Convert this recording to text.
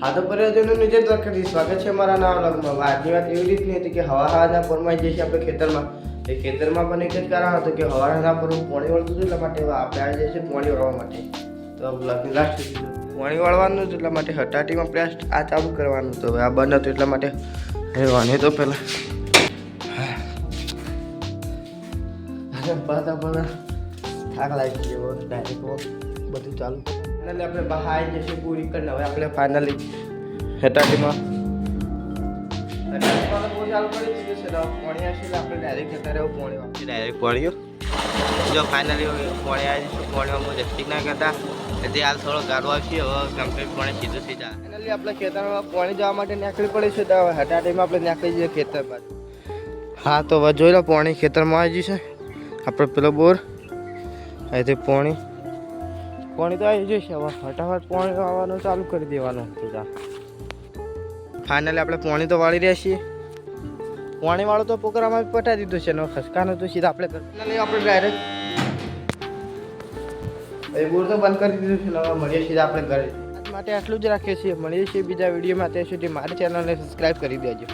હા, તો પરિવારજનોનું જે તરફથી સ્વાગત છે મારા નવા વ્લોગમાં. આજની વાત એવી રીતની હતી કે હવા હવાના પોરમાં જઈએ છે આપણે ખેતરમાં, એ ખેતરમાં પણ એક જ કારણ હતું કે હવાના પોરમાં પાણી વળતું હતું એટલા માટે આપણે આવી જઈએ છીએ પાણી વળવા માટે. તો બ્લોગની લાસ્ટ પોણી વાળવાનું હતું એટલા માટે હટાટીમાં પ્લાસ આ ચાલુ કરવાનું હતું. હવે આ બંધ હતું એટલા માટે હવે તો પહેલાં. પાછા પણ થાક લાગી ગયો ડાયરેક્ટ બધું ચાલુ. ફાઇનલી આપણે બહાર આવી જશે પૂરી કરીને. હવે આપણે ફાઇનલી હેટાડીમાં. હેટાટીમાં તો બહુ ચાલુ કરી દીધું છે. તો પોણી હશે આપણે ડાયરેક્ટ જતા રહ્યો પોણી વાપસી ડાયરેક્ટ જો ફાઇનલી પોણી આવી જશે પોણીમાં બહુ જસ્ટિક ના કરતા. એટલે હાલ થોડો ગાડો આવશે હવે કમ્પ્લીટ પોણી સીધું થઈ જાય. ફાઇનલી આપણે ખેતરમાં પોણી જવા માટે નીકળી પડે છે. તો હવે હેટાટીમાં આપણે નીકળી જઈએ ખેતર બાજુ હા તો હવે જોઈ લો પોણી ખેતરમાં આવી જશે આપણે પેલો બોર અહીંથી પોણી. પાણી તો આવી જશે. હવે ફટાફટ પાણી આવવાનું ચાલુ કરી દેવાનું સીધા ફાઇનલી આપણે પાણી તો વાળી રહ્યા છીએ. પાણી વાળો તો પોકરામાં બી પટાઈ દીધું છે એનો ખસકાનું તો સીધા આપણે આપણે ડાયરેક્ટ તો બંધ કરી દીધું છે મળીએ સીધા આપણે ઘરે. માટે આટલું જ રાખીએ છીએ. મળીએ છીએ બીજા વિડીયોમાં ત્યાં સુધી મારી ચેનલને સબસ્ક્રાઈબ કરી દેજો.